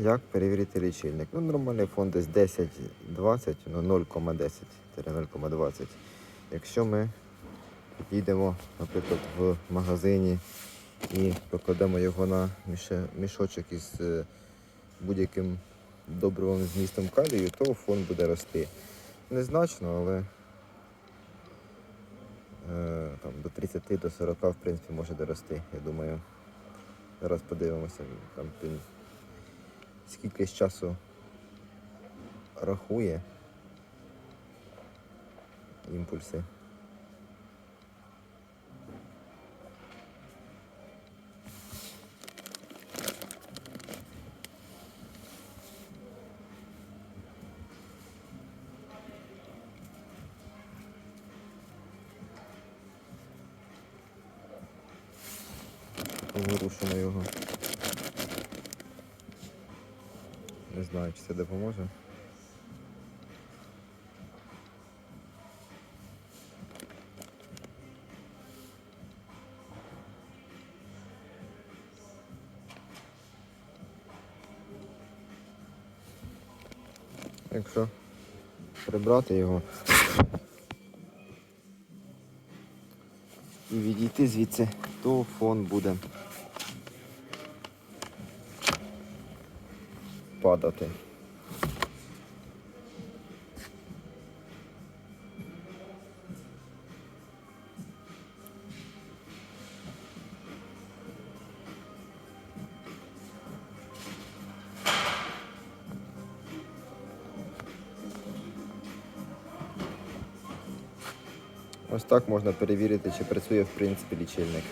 Як перевірити лічильник? Ну, нормальний фон десь 10-20, ну 0,10-0,20. Якщо ми підійдемо, наприклад, в магазині і покладемо його на мішочок із е, будь-яким добривом з містом калію, то фон буде рости. Незначно, але е, там, до 30 до 40 в принципі може дорости, я думаю. Зараз подивимося, там він скільки з часу рахує імпульси. Вирушимо його. Не знаю, чи це допоможе. Якщо прибрати його і відійти звідси, то фон буде падати. Ось так можна перевірити, чи працює в принципі лічильник.